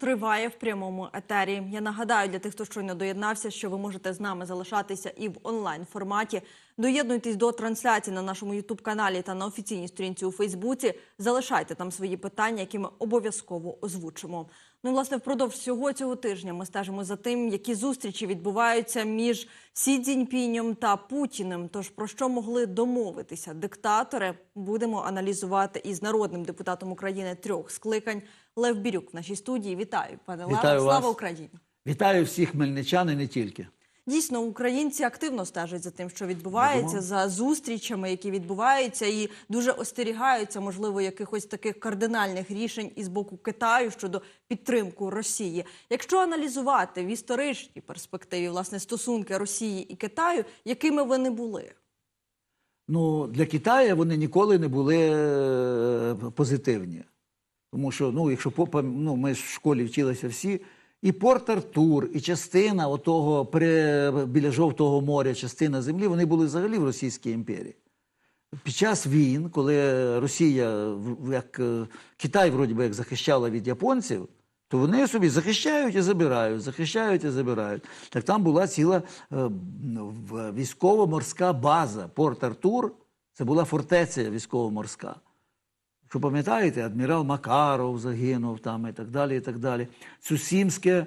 триває в прямому етері. Я нагадаю для тих, хто щойно доєднався, що ви можете з нами залишатися і в онлайн форматі. Доєднуйтесь до трансляції на нашому ютуб каналі та на офіційній сторінці у Фейсбуці. Залишайте там свої питання, які ми обов'язково озвучимо. Ну, власне, впродовж всього цього тижня ми стежимо за тим, які зустрічі відбуваються між Сі Цзіньпінем та Путіним. Тож про що могли домовитися диктатори, будемо аналізувати із народним депутатом України трьох скликань Лев Бірюк в нашій студії. Вітаю, пане Леве. Слава. Україні! Вітаю всіх хмельничан і не тільки. Дійсно, українці активно стежать за тим, що відбувається, за зустрічами, які відбуваються, і дуже остерігаються, можливо, якихось таких кардинальних рішень із боку Китаю щодо підтримку Росії. Якщо аналізувати в історичній перспективі власне стосунки Росії і Китаю, якими вони були? Ну, для Китаю вони ніколи не були е, позитивні. Тому що, ну, якщо попа, ну, ми ж в школі вчилися всі, і Порт Артур, і частина отого при, біля Жовтого моря, частина землі, вони були взагалі в Російській імперії. Під час війн, коли Росія, як е, Китай, вроді би, як захищала від японців, то вони собі захищають і забирають, захищають і забирають. Так там була ціла е, військово-морська база. Порт Артур це була фортеця військово-морська. Що пам'ятаєте, адмірал Макаров загинув там і так далі. і так далі. Цусімське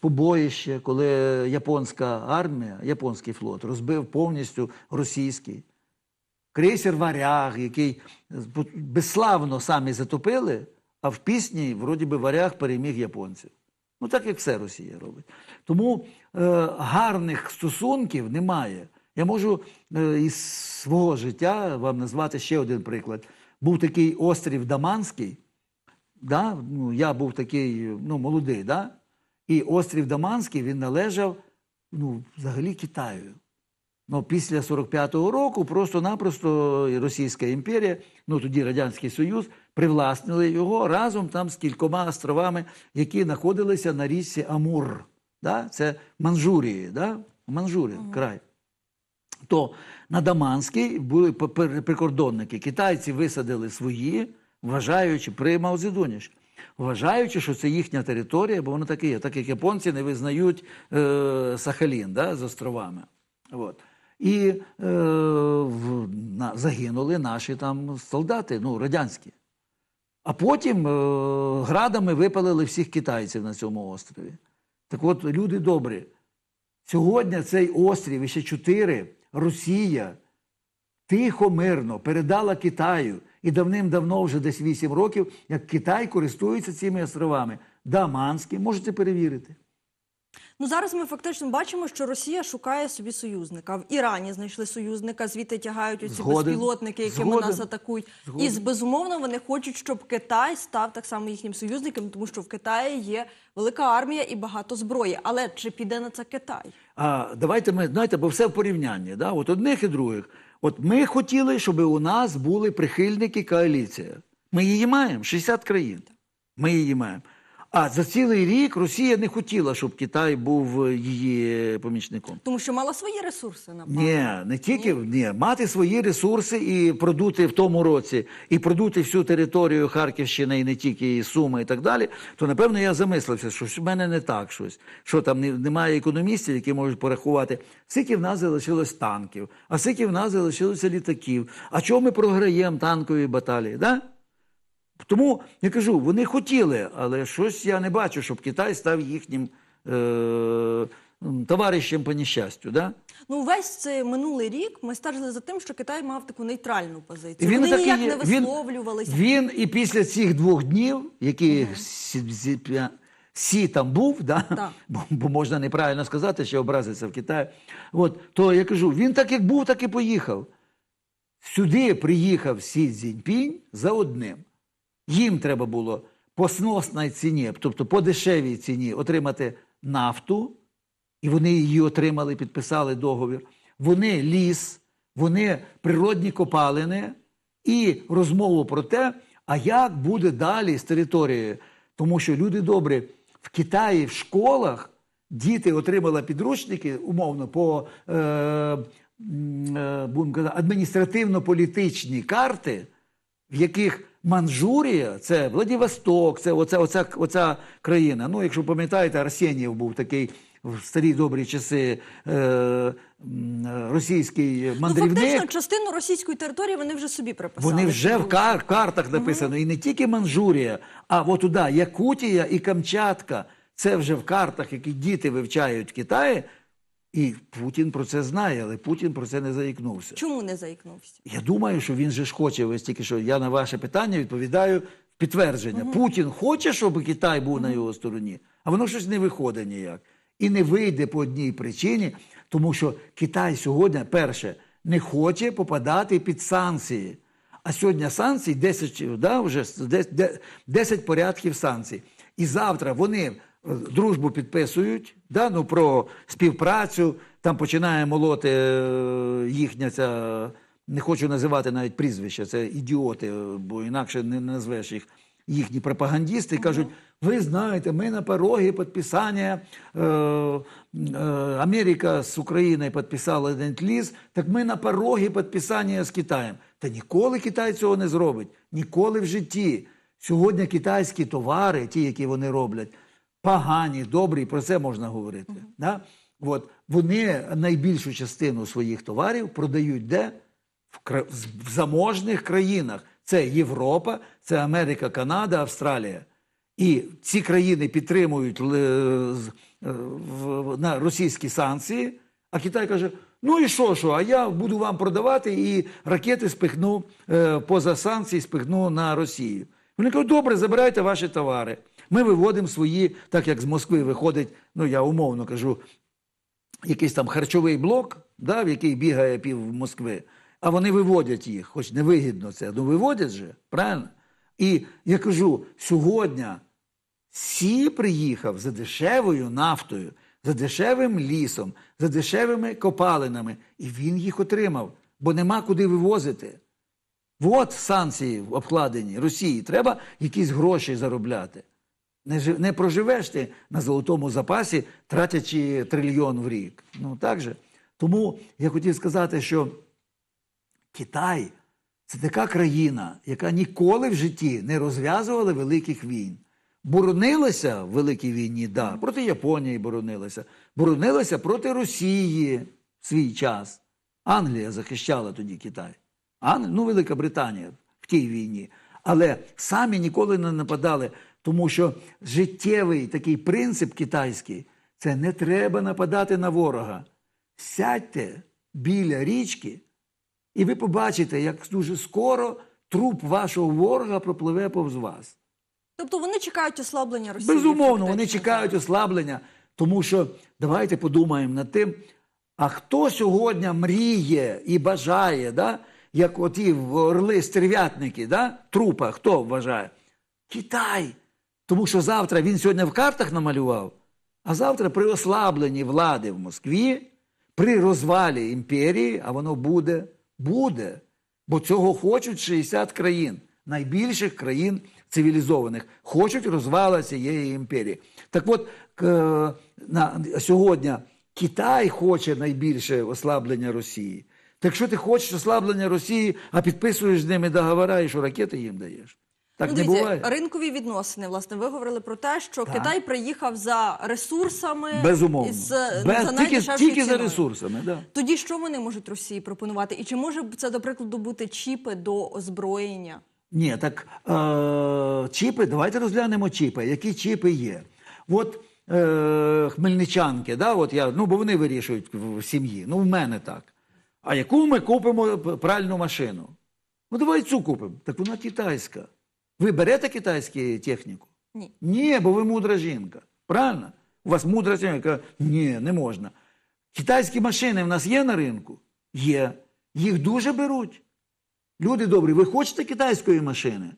побоїще, коли японська армія, японський флот розбив повністю російський. Крейсер Варяг, який безславно самі затопили, а в пісні, вроді би, Варяг переміг японців. Ну, так як все Росія робить. Тому е, гарних стосунків немає. Я можу е, із свого життя вам назвати ще один приклад. Був такий острів Даманський. Да? Ну, я був такий ну, молодий, да? і острів Даманський він належав ну, взагалі Китаю. Ну, після 45-го року просто-напросто Російська імперія, ну тоді Радянський Союз, привласнили його разом там з кількома островами, які знаходилися на річці Амур. Да? Це Манжурії, да? Манжурія, край. То на Даманській були прикордонники. Китайці висадили свої, вважаючи при Маозедоні ж, вважаючи, що це їхня територія, бо воно таке є, так як японці не визнають е, Сахалін да, з островами. От. І е, в, на, загинули наші там солдати, ну, радянські. А потім е, градами випалили всіх китайців на цьому острові. Так от, люди добрі, сьогодні цей острів і ще чотири Росія тихо, мирно передала Китаю. І давним-давно, вже десь 8 років, як Китай користується цими островами. Даманські, можете перевірити. Ну зараз ми фактично бачимо, що Росія шукає собі союзника. В Ірані знайшли союзника, звідти тягають оці Згоден. безпілотники, якими Згоден. нас атакують. Згоден. І безумовно вони хочуть, щоб Китай став так само їхнім союзником, тому що в Китаї є велика армія і багато зброї. Але чи піде на це Китай? А давайте ми знаєте, бо все в порівнянні. Да? От одних і других. От ми хотіли, щоб у нас були прихильники коаліції. Ми її маємо, 60 країн. Ми її маємо. А за цілий рік Росія не хотіла, щоб Китай був е, її помічником. Тому що мала свої ресурси напевно. Ні, не тільки ні. мати свої ресурси і продути в тому році, і продути всю територію Харківщини, і не тільки і Суми, і так далі. То напевно я замислився, що в мене не так щось. Що там немає економістів, які можуть порахувати. Скільки в нас залишилось танків, а скільки в нас залишилося літаків. А чого ми програємо танкові баталії? Да? Тому я кажу, вони хотіли, але щось я не бачу, щоб Китай став їхнім е- товаришем по нещастю. Да? Ну весь цей минулий рік ми стежили за тим, що Китай мав таку нейтральну позицію. Вони так ніяк не висловлювалися. Він, і після цих двох днів, які Сі, Сі там був, да? Так. Бо, бо можна неправильно сказати, що образиться в Китаї. От, то я кажу, він так як був, так і поїхав. Сюди приїхав Сі Цзіньпінь за одним. Їм треба було по сносній ціні, тобто по дешевій ціні, отримати нафту, і вони її отримали, підписали договір. Вони ліс, вони природні копалини і розмову про те, а як буде далі з територією. Тому що люди добрі, в Китаї в школах діти отримали підручники, умовно, по е, е, будемо казати, адміністративно-політичні карти, в яких Манчжурія це Владивосток, це оця, оця, оця країна. Ну, якщо пам'ятаєте, Арсенєв був такий в старі добрі часи е, російський Ну, фактично, частину російської території вони вже собі приписали. Вони вже в кар- картах написано. І не тільки Манчжурія, а от туди Якутія і Камчатка. Це вже в картах, які діти вивчають в Китаї. І Путін про це знає, але Путін про це не заікнувся. Чому не заікнувся? Я думаю, що він же ж хоче, ось тільки що я на ваше питання відповідаю в підтвердження. Путін хоче, щоб Китай був на його стороні, а воно щось не виходить ніяк. І не вийде по одній причині, тому що Китай сьогодні, перше, не хоче попадати під санкції. А сьогодні санкцій 10, да, вже 10, 10 порядків санкцій. І завтра вони дружбу підписують да, ну, про співпрацю, там починає молоти е, їхня ця, не хочу називати навіть прізвища, це ідіоти, е, бо інакше не назвеш їх. Їхні пропагандісти і кажуть: ви знаєте, ми на порогі підписання е, е, Америка з Україною підписала ленд-ліз, так ми на порогі підписання з Китаєм. Та ніколи Китай цього не зробить, ніколи в житті. Сьогодні китайські товари, ті, які вони роблять, погані, добрі, про це можна говорити. Да? От, вони найбільшу частину своїх товарів продають де? В, кра- в заможних країнах. Це Європа, це Америка, Канада, Австралія. І ці країни підтримують е, в- на російські санкції, а Китай каже: ну і що, що, а я буду вам продавати і ракети спихну е, поза санкції, спихну на Росію. Вони кажуть, добре, забирайте ваші товари. Ми виводимо свої, так як з Москви виходить, ну я умовно кажу, якийсь там харчовий блок, да, в який бігає пів Москви, а вони виводять їх, хоч невигідно це, ну виводять же, правильно? І я кажу, сьогодні Сі приїхав за дешевою нафтою, за дешевим лісом, за дешевими копалинами, і він їх отримав, бо нема куди вивозити. От санкції обкладені Росії. Треба якісь гроші заробляти. Не, жи- не проживеш ти на золотому запасі, тратячи трильйон в рік. Ну так же. Тому я хотів сказати, що Китай це така країна, яка ніколи в житті не розв'язувала великих війн. Боронилася в великій війні, да, проти Японії боронилася, боронилася проти Росії в свій час. Англія захищала тоді Китай. Ан... Ну, Велика Британія в тій війні. Але самі ніколи не нападали, тому що життєвий такий принцип китайський це не треба нападати на ворога. Сядьте біля річки, і ви побачите, як дуже скоро труп вашого ворога пропливе повз вас. Тобто вони чекають ослаблення Росії. Безумовно, вони чекають ослаблення, тому що давайте подумаємо над тим, а хто сьогодні мріє і бажає, да? як оті орли стерв'ятники, да? трупа, хто вважає? Китай. Тому що завтра він сьогодні в картах намалював, а завтра при ослабленні влади в Москві, при розвалі імперії, а воно буде, буде. Бо цього хочуть 60 країн, найбільших країн цивілізованих, хочуть розвала цієї імперії. Так от на, сьогодні Китай хоче найбільше ослаблення Росії. Так що ти хочеш ослаблення Росії, а підписуєш з ними договори і що ракети їм даєш? Так ну, не буває. ринкові відносини. Власне, ви говорили про те, що Так. Китай приїхав за ресурсами Безумовно. із, Без, за тільки тільки за ресурсами. Да. Тоді що вони можуть Росії пропонувати? І чи може це, до прикладу, бути чіпи до озброєння? Ні, так е, чіпи, давайте розглянемо чіпи. Які чіпи є? От е, хмельничанки, да, от я, ну, бо вони вирішують в сім'ї. Ну, в мене так. А яку ми купимо пральну машину? Ну, давай цю купимо. Так вона китайська. Ви берете китайську техніку? Ні. Ні, бо ви мудра жінка. Правильно? У вас мудра жінка. яка, Ні, не можна. Китайські машини в нас є на ринку? Є. Їх дуже беруть. Люди добрі, ви хочете китайської машини?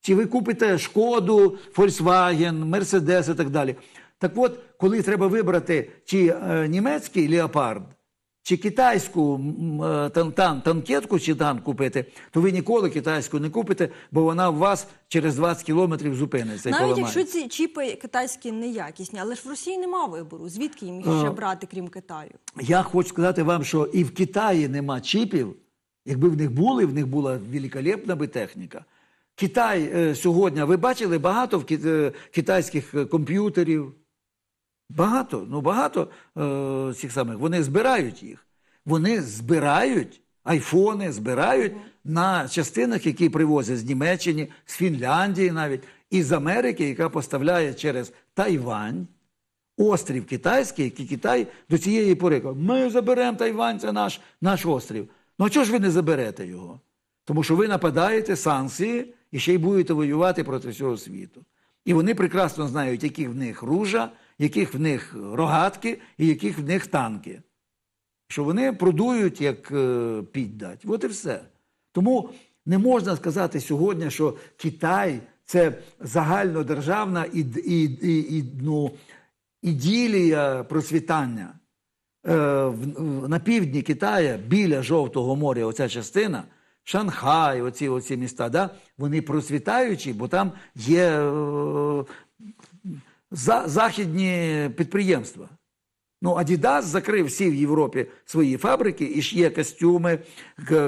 Чи ви купите шкоду, Volkswagen, Mercedes і так далі? Так от, коли треба вибрати чи е, німецький леопард, чи китайську е, тан, тан, танкетку чи танк купити, то ви ніколи китайську не купите, бо вона у вас через 20 кілометрів зупиниться. і Навіть поламається. якщо ці чіпи китайські неякісні, але ж в Росії нема вибору. Звідки їм їх ще брати, крім Китаю? Я хочу сказати вам, що і в Китаї нема чіпів. Якби в них були, в них була великолепна би техніка. Китай е, сьогодні, ви бачили багато в е, китайських е, комп'ютерів? Багато, ну багато е, цих самих. Вони збирають їх. Вони збирають айфони, збирають на частинах, які привозять з Німеччини, з Фінляндії навіть, і з Америки, яка поставляє через Тайвань. Острів китайський, який Китай до цієї пори каже, ми заберемо Тайвань, це наш, наш острів. Ну а чого ж ви не заберете його? Тому що ви нападаєте санкції і ще й будете воювати проти всього світу. І вони прекрасно знають, яких в них ружа, яких в них рогатки і яких в них танки. Що вони продують як е, піддать. От і все. Тому не можна сказати сьогодні, що Китай це загальнодержавна і, і, і, і, ну, іділія процвітання. Е, на півдні Китаю, біля Жовтого моря, оця частина, Шанхай, оці, оці міста, да, вони процвітаючі, бо там є е, за, західні підприємства. Ну, Adidas закрив всі в Європі свої фабрики, і ж є костюми,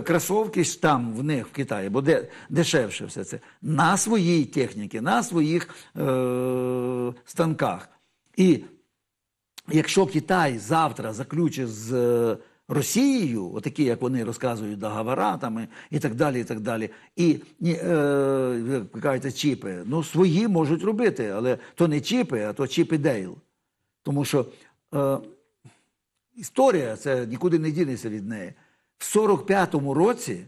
кросовки ж там в них в Китаї, бо де, дешевше все це. На своїй техніці, на своїх е, станках. І якщо Китай завтра заключить з Росією, отакі, як вони розказують, договора там і- так далі, і так далі, і е, кажете, чіпи, ну свої можуть робити, але то не чіпи, а то чіпи Дейл. Тому що е, історія це нікуди не дінеться від неї. В 45-му році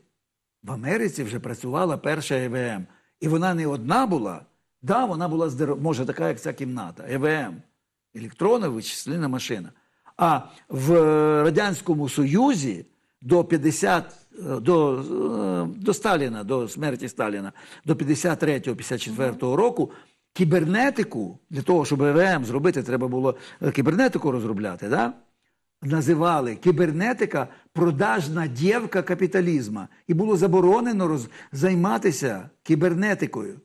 в Америці вже працювала перша ЕВМ. І вона не одна була. Да, вона була може така, як ця кімната. ЕВМ. Електронна вичислена машина. А в Радянському Союзі до 50, е, до, е, до Сталіна, до смерті Сталіна, до 53-54 року кібернетику, для того, щоб ЕВМ зробити, треба було е, кібернетику розробляти. Да? називали кібернетика продажна дівка капіталізму. І було заборонено роз... займатися кібернетикою.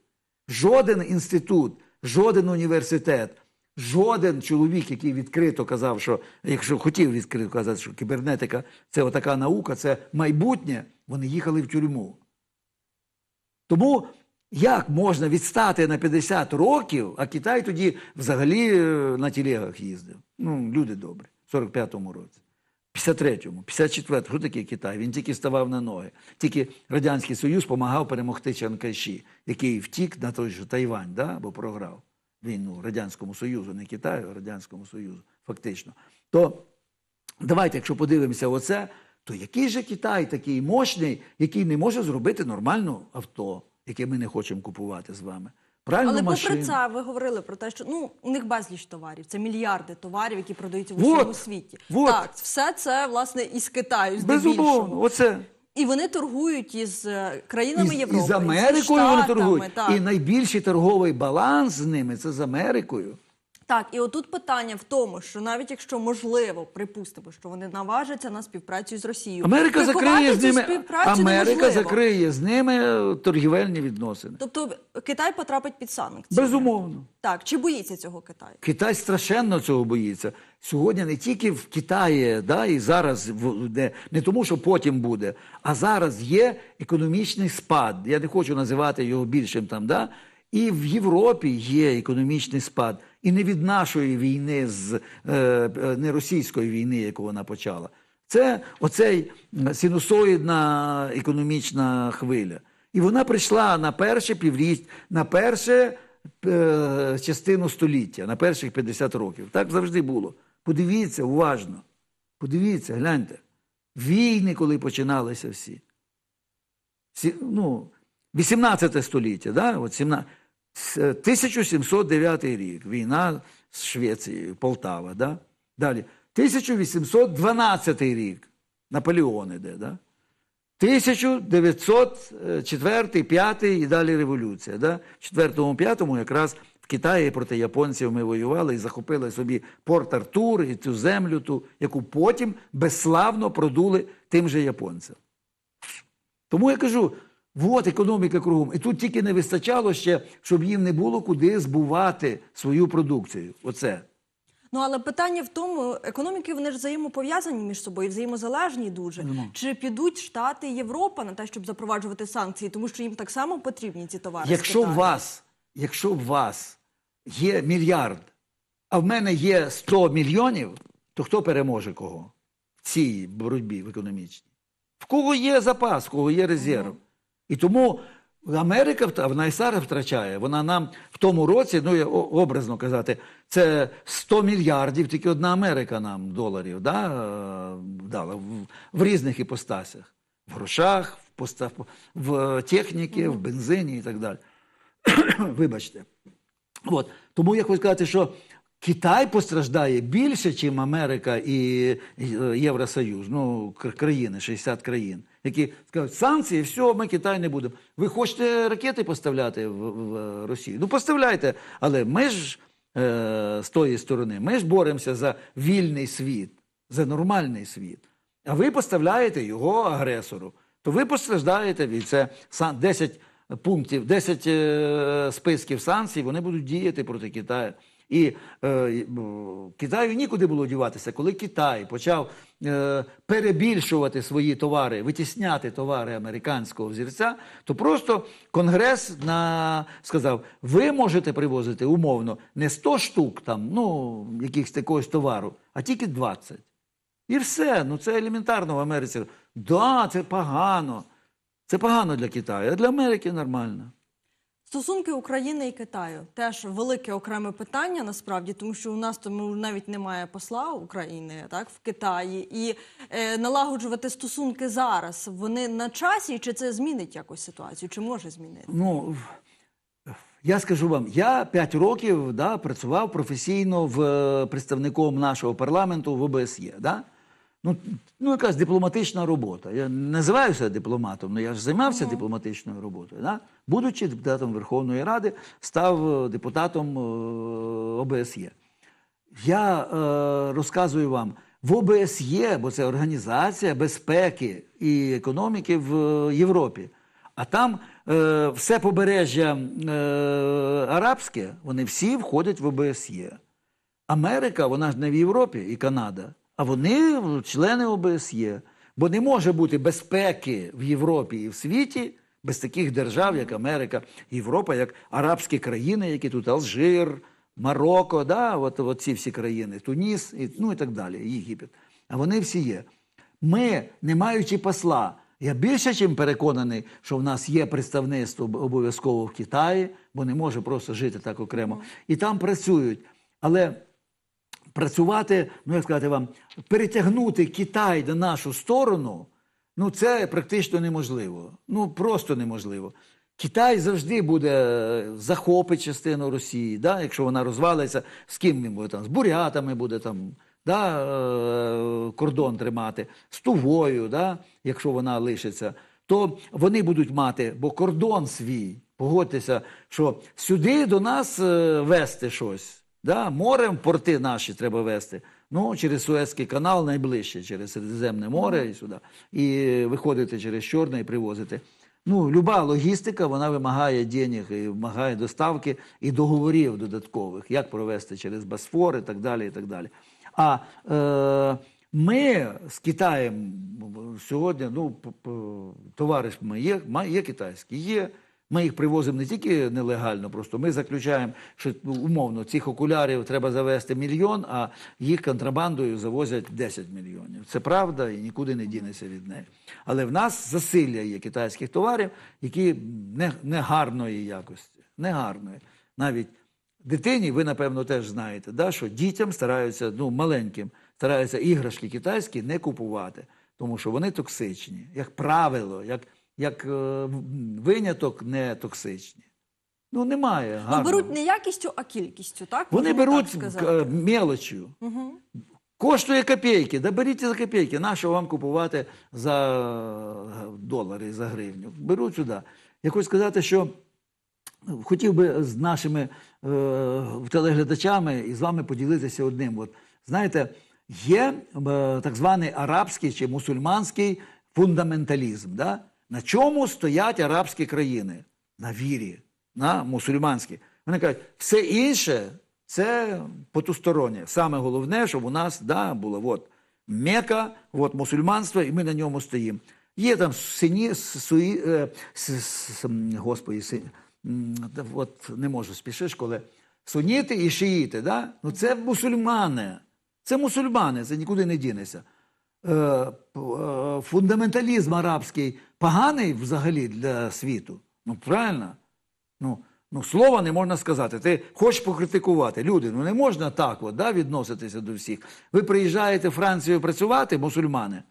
Жоден інститут, жоден університет, жоден чоловік, який відкрито казав, що якщо хотів відкрито казати, що кібернетика це отака наука, це майбутнє, вони їхали в тюрму. Тому як можна відстати на 50 років, а Китай тоді взагалі е, на телегах їздив? Ну, люди добрі, в 45-му році. 53-му, 54-му, що таке Китай? Він тільки ставав на ноги. Тільки Радянський Союз допомагав перемогти Чанкайші, який втік на той же Тайвань, да? бо програв війну Радянському Союзу, не Китаю, а Радянському Союзу, фактично. То давайте, якщо подивимося оце, то який же Китай такий мощний, який не може зробити нормальне авто, яке ми не хочемо купувати з вами? Правильно, Але машину. попри це, ви говорили про те, що ну у них безліч товарів, це мільярди товарів, які продаються в Вот, усьому світі. вот. Так, все це власне із Китаю, здебільшого. Безумовно, оце. І вони торгують із е, країнами Європи, і з Америкою вони торгують. Так. І найбільший торговий баланс з ними це з Америкою. Так, і отут питання в тому, що навіть якщо можливо, припустимо, що вони наважаться на співпрацю з Росією, Америка закриє з ними. Америка неможливо. закриє з ними е, торгівельні відносини. Тобто Китай потрапить під санкції. Безумовно. Так, чи боїться цього Китай? Китай страшенно цього боїться. Сьогодні не тільки в Китаї, да, і зараз не, не тому, що потім буде, а зараз є економічний спад. Я не хочу називати його більшим там, да? і в Європі є економічний спад. І не від нашої війни, з, е, е, не російської війни, яку вона почала. Це оцей синусоїдна економічна хвиля. І вона прийшла на перше півріч, на перше е, частину століття, на перших 50 років. Так завжди було. Подивіться уважно. Подивіться, гляньте. Війни, коли починалися всі. Сі, ну, 18 століття, да? От 17, 1709 рік. Війна з Швецією, Полтава. Да? Далі. 1812 рік. Наполеон іде. Да? 1904, 5 і далі революція. Да? В 4-5 якраз Китаї проти японців ми воювали і захопили собі Порт Артур і цю землю, ту, яку потім безславно продули тим же японцям. Тому я кажу: от економіка кругом. І тут тільки не вистачало ще, щоб їм не було куди збувати свою продукцію. Оце. Ну але питання в тому, економіки вони ж взаємопов'язані між собою, взаємозалежні дуже. Ну. Чи підуть Штати Європа на те, щоб запроваджувати санкції, тому що їм так само потрібні ці товари? Якщо вас, якщо вас є мільярд, а в мене є 100 мільйонів, то хто переможе кого в цій боротьбі в економічній? В кого є запас, в кого є резерв. І тому Америка вт- вона і зараз втрачає. Вона нам в тому році, ну я образно казати, це 100 мільярдів, тільки одна Америка нам доларів да, е, дала в, в різних іпостасях. В грошах, в, поста, в техніці, в бензині і так далі. Вибачте. От. Тому я хочу сказати, що Китай постраждає більше, ніж Америка і е, Євросоюз, ну, країни, 60 країн, які скажуть, санкції, все, ми Китай не будемо. Ви хочете ракети поставляти в, в Росію? Ну, поставляйте. Але ми ж е, з тої сторони, ми ж боремося за вільний світ, за нормальний світ. А ви поставляєте його агресору, то ви постраждаєте від це сан- 10 пунктів, 10 е, списків санкцій, вони будуть діяти проти Китаю. І е, Китаю нікуди було діватися, коли Китай почав е, перебільшувати свої товари, витісняти товари американського взірця, то просто Конгрес на, сказав: ви можете привозити умовно не 100 штук там, ну, якихось якогось товару, а тільки 20. І все. Ну це елементарно в Америці. Да, це погано. Це погано для Китаю, а для Америки нормально. Стосунки України і Китаю теж велике окреме питання насправді, тому що у нас тому навіть немає посла України так в Китаї, і е, налагоджувати стосунки зараз вони на часі, чи це змінить якось ситуацію, чи може змінити? Ну, я скажу вам, я 5 років да, працював професійно в е, представником нашого парламенту в ОБСЄ. Да? Ну, ну, якась дипломатична робота. Я не називаю себе дипломатом, але я ж займався дипломатичною роботою. Да? Будучи депутатом Верховної Ради, став е, депутатом е, ОБСЄ. Я е, розказую вам, в ОБСЄ, бо це Організація безпеки і економіки в е, Європі. А там е, все побережжя е, арабське, вони всі входять в ОБСЄ. Америка, вона ж не в Європі і Канада, а вони члени ОБСЄ. Бо не може бути безпеки в Європі і в світі без таких держав, як Америка, Європа, як арабські країни, які тут Алжир, Марокко, да, от, от ці всі країни, Туніс, і, ну і так далі, Єгипет. А вони всі є. Ми, не маючи посла, я більше чим переконаний, що в нас є представництво обов'язково в Китаї, бо не може просто жити так окремо. І там працюють. Але працювати, ну як сказати вам, перетягнути Китай на нашу сторону, ну це практично неможливо. Ну просто неможливо. Китай завжди буде е, захопить частину Росії, да? якщо вона розвалиться, з ким він буде там, з бурятами буде там. Да, е, кордон тримати з Тувою, да, якщо вона лишиться, то вони будуть мати, бо кордон свій, погодьтеся, що сюди до нас е, вести щось. Да? Морем порти наші треба вести. Ну, через Суецький канал найближче, через Середземне море і сюди. І виходити через Чорне і привозити. Ну, люба логістика, вона вимагає денег, і вимагає доставки і договорів додаткових, як провести через Босфор і так далі. І так далі. А е, ми з Китаєм сьогодні, ну, товариш ми є, є китайські, є. Ми їх привозимо не тільки нелегально, просто ми заключаємо, що ну, умовно цих окулярів треба завести мільйон, а їх контрабандою завозять 10 мільйонів. Це правда і нікуди не дінеться від неї. Але в нас засилля є китайських товарів, які не, не якості. Не гарної. Навіть дитині, ви напевно теж знаєте, да, що дітям стараються, ну маленьким, стараються іграшки китайські не купувати, тому що вони токсичні, як правило, як, як е, виняток не токсичні. Ну, немає. Ну, беруть не якістю, а кількістю, так? Вони беруть так е, мелочю. Коштує копійки, да беріть за копійки. Нащо вам купувати за е, долари, за гривню? Беруть сюди. Я хочу сказати, що хотів би з нашими е, телеглядачами і з вами поділитися одним. От, знаєте, є е, так званий арабський чи мусульманський фундаменталізм. Да? На чому стоять арабські країни? На вірі, на мусульманській. Вони кажуть, все інше це потустороннє. Саме головне, щоб у нас да, було от, Мека, от мусульманство, і ми на ньому стоїмо. Є там сині, суї, е, с, с, господи, си, м, та от не можу спішиш, коли суніти і шиїти, да? ну це мусульмани. Це мусульмани, це нікуди не дінеться. Е, е, фундаменталізм арабський поганий взагалі для світу. Ну, правильно? Ну, ну, слова не можна сказати. Ти хочеш покритикувати. Люди, ну не можна так от, да, відноситися до всіх. Ви приїжджаєте в Францію працювати, мусульмани,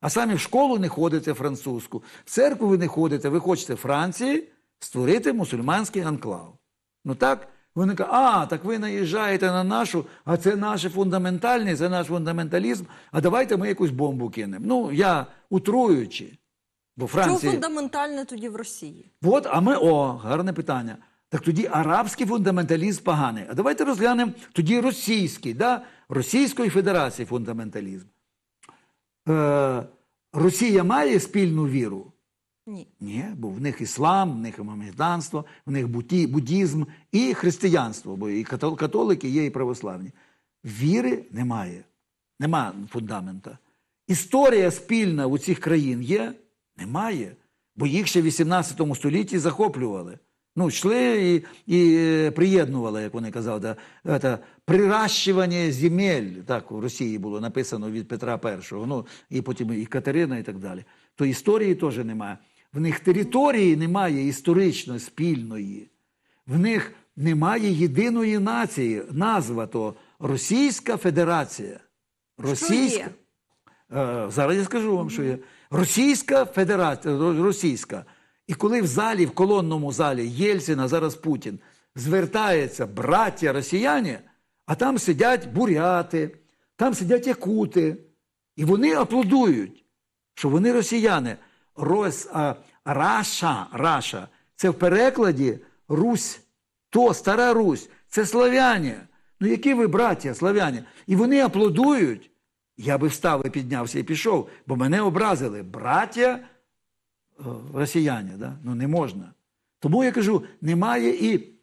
а самі в школу не ходите французьку, в церкву ви не ходите, ви хочете Франції створити мусульманський анклав. Ну так? Вони кажуть, а, так ви наїжджаєте на нашу, а це наше фундаментальне, це наш фундаменталізм, а давайте ми якусь бомбу кинемо. Ну, я утруючи. Бо Що Франція... фундаментальне тоді в Росії? От, а ми, о, гарне питання. Так тоді арабський фундаменталізм поганий. А давайте розглянемо тоді російський, да? Російської Федерації фундаменталізм. Е, Росія має спільну віру? Ні. Ні, бо в них іслам, в них мамеданство, в них буддізм і християнство, бо і катол- католики є, і православні. Віри немає. Нема фундамента. Історія спільна у цих країн є? Немає. Бо їх ще в 18 столітті захоплювали. Ну, йшли і, і е, приєднували, як вони казали, це, приращування земель, так у Росії було написано від Петра І, ну, і потім і Катерина, і так далі. То історії теж немає. В них території немає історично спільної. В них немає єдиної нації. Назва то Російська Федерація. Російська. є? Е, Зараз я скажу вам, що є. Російська Федерація, російська. І коли в залі, в колонному залі Єльцин, а зараз Путін, звертається браття росіяни, а там сидять буряти, там сидять якути, і вони аплодують, що вони росіяни. Рос, а, Раша, Раша, це в перекладі Русь, то стара Русь, це славяні. Ну які ви браття, славяні? І вони аплодують. Я би встав і піднявся і пішов, бо мене образили. Браття е, росіяни, да? ну не можна. Тому я кажу, немає і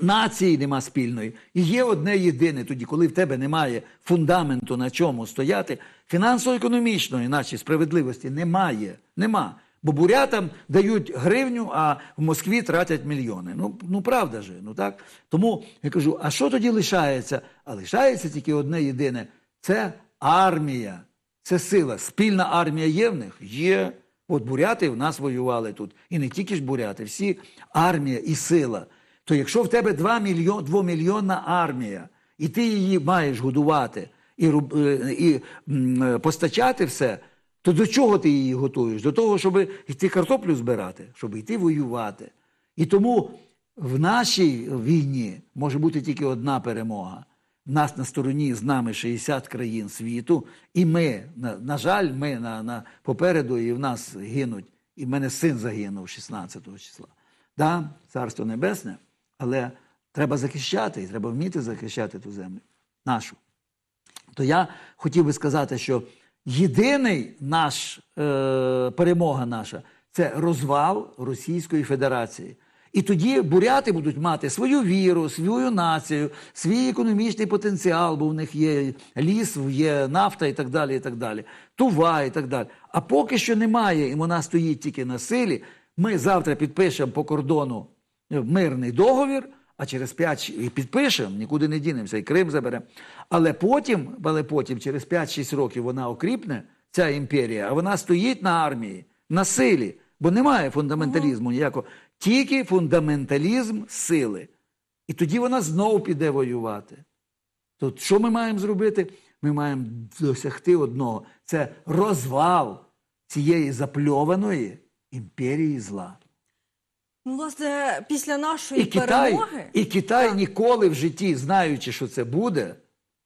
нації нема спільної. І є одне єдине тоді, коли в тебе немає фундаменту на чому стояти, фінансово-економічної, наче справедливості немає. Нема. Бо бурятам дають гривню, а в Москві тратять мільйони. Ну, ну правда же, ну так. Тому я кажу, а що тоді лишається? А лишається тільки одне єдине це армія, це сила. Спільна армія є в них? Є. От буряти в нас воювали тут. І не тільки ж буряти, всі армія і сила. То якщо в тебе 2 мільйон, двомільйонна армія, і ти її маєш годувати і, е, і е, постачати все, то до чого ти її готуєш? До того, щоб йти картоплю збирати, щоб йти воювати. І тому в нашій війні може бути тільки одна перемога. В нас на стороні з нами 60 країн світу, і ми, на, на жаль, ми на, на, попереду, і в нас гинуть. І в мене син загинув 16 числа. Да, царство небесне, але треба захищати, і треба вміти захищати ту землю нашу. То я хотів би сказати, що єдиний наш е, перемога наша це розвал Російської Федерації. І тоді буряти будуть мати свою віру, свою націю, свій економічний потенціал, бо в них є ліс, є нафта і так далі. і так далі, Тува і так далі. А поки що немає, і вона стоїть тільки на силі. Ми завтра підпишемо по кордону мирний договір, а через 5 і підпишемо, нікуди не дінемося, і Крим заберемо. Але потім, але потім, через 5-6 років вона окріпне, ця імперія, а вона стоїть на армії, на силі, бо немає фундаменталізму ніякого, тільки фундаменталізм сили. І тоді вона знову піде воювати. То що ми маємо зробити? Ми маємо досягти одного: це розвал цієї запльованої імперії зла. Ну, власне, після нашої І Китай, перемоги і Китай Так. ніколи в житті, знаючи, що це буде,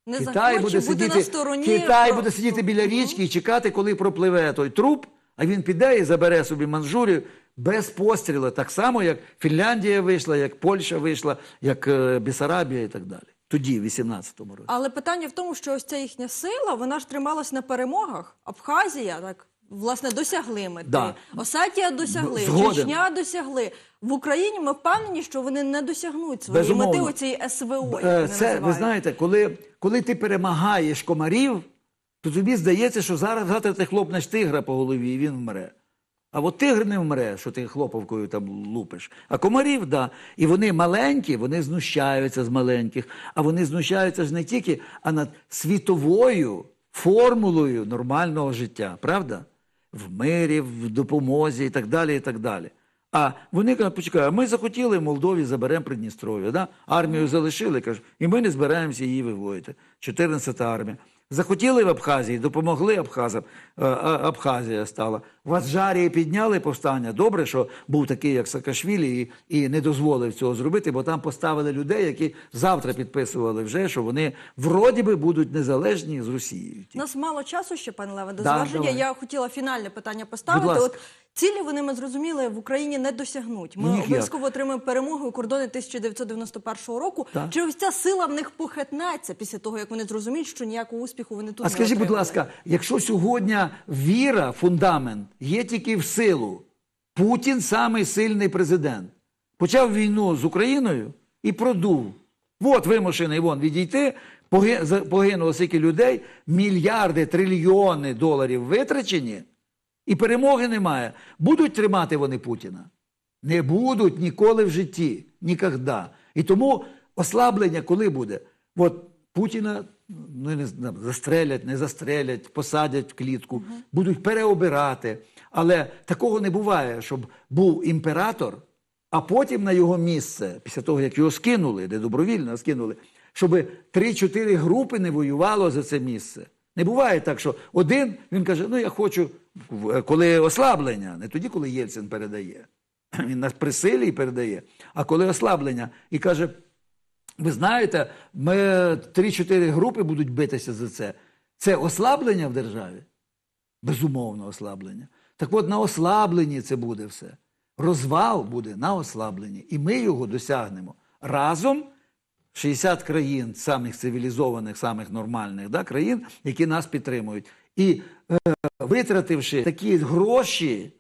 не Китай буде сидіти, на стороні. Китай про- буде сидіти біля річки і чекати, коли пропливе той труп, а він піде і забере собі Манчжурію без пострілу, так само, як Фінляндія вийшла, як Польща вийшла, як е, Бесарабія і так далі. Тоді, в 18-му році. Але питання в тому, що ось ця їхня сила, вона ж трималась на перемогах. Абхазія, так власне досягли мети. Да. Осетія досягли, Згоден. Чечня досягли. В Україні ми впевнені, що вони не досягнуть своєї Безумовно. мети оцієї СВО. як Е, Це, ви знаєте, коли, коли ти перемагаєш комарів, то тобі здається, що зараз завтра ти хлопнеш тигра по голові, і він вмре. А от тигр не вмре, що ти хлопавкою там лупиш. А комарів, да. І вони маленькі, вони знущаються з маленьких, а вони знущаються ж не тільки, а над світовою формулою нормального життя, правда? В мирі, в допомозі і так далі. і так далі. А вони кажуть, почекай, ми захотіли в Молдові заберемо Придністров'я, да? армію залишили, кажуть, і ми не збираємося її виводити. 14-та армія. Захотіли в Абхазії, допомогли Абхазам, е, Абхазія стала. В Аджарії підняли повстання. Добре, що був такий, як Саакашвілі, і, і не дозволив цього зробити, бо там поставили людей, які завтра підписували вже, що вони вроді би будуть незалежні з Росією. У нас мало часу ще, пане Леве, до Да, давай. Я хотіла фінальне питання поставити. От цілі вони ми зрозуміли в Україні не досягнуть. Ми ніяк. обов'язково отримаємо перемогу у кордони 1991 року. Так. Чи ось ця сила в них похитнеться після того, як вони зрозуміють, що ніякого успіху вони тут А не скажіть, будь ласка, якщо сьогодні віра, фундамент є тільки в силу, Путін самий сильний президент. Почав війну з Україною і продув. От вимушений вон відійти, погинуло стільки людей, мільярди, трильйони доларів витрачені, і перемоги немає. Будуть тримати вони Путіна? Не будуть ніколи в житті, ніколи. І тому ослаблення коли буде? От Путіна ну, не застрелять, не застрелять, посадять в клітку, будуть переобирати. Але такого не буває, щоб був імператор, а потім на його місце, після того, як його скинули, де добровільно скинули, щоб 3-4 групи не воювало за це місце. Не буває так, що один він каже: ну я хочу, коли ослаблення, не тоді, коли Єльцин передає. Він нас при силі передає, а коли ослаблення, і каже: ви знаєте, ми 3-4 групи будуть битися за це. Це ослаблення в державі? Безумовно, ослаблення. Так от на ослабленні це буде все. Розвал буде на ослабленні. І ми його досягнемо разом. 60 країн, самих цивілізованих, самих нормальних да, країн, які нас підтримують. І е, витративши такі гроші,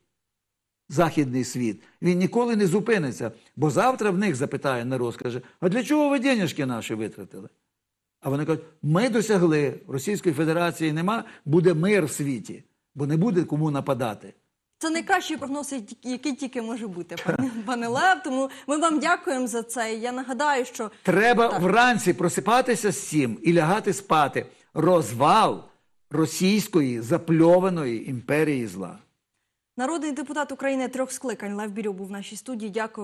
західний світ, він ніколи не зупиниться. Бо завтра в них запитає народ, скаже, а для чого ви денежки наші витратили? А вони кажуть, ми досягли, Російської Федерації нема, буде мир в світі, бо не буде кому нападати. Це найкращий прогноз, який- тільки може бути, пане, пане Лев. Тому ми вам дякуємо за це. Я нагадаю, що Треба Так. вранці просипатися з цим і лягати спати. Розвал російської запльованої імперії зла. народний депутат України трьох скликань Лев Бірю був в нашій студії. Дякую.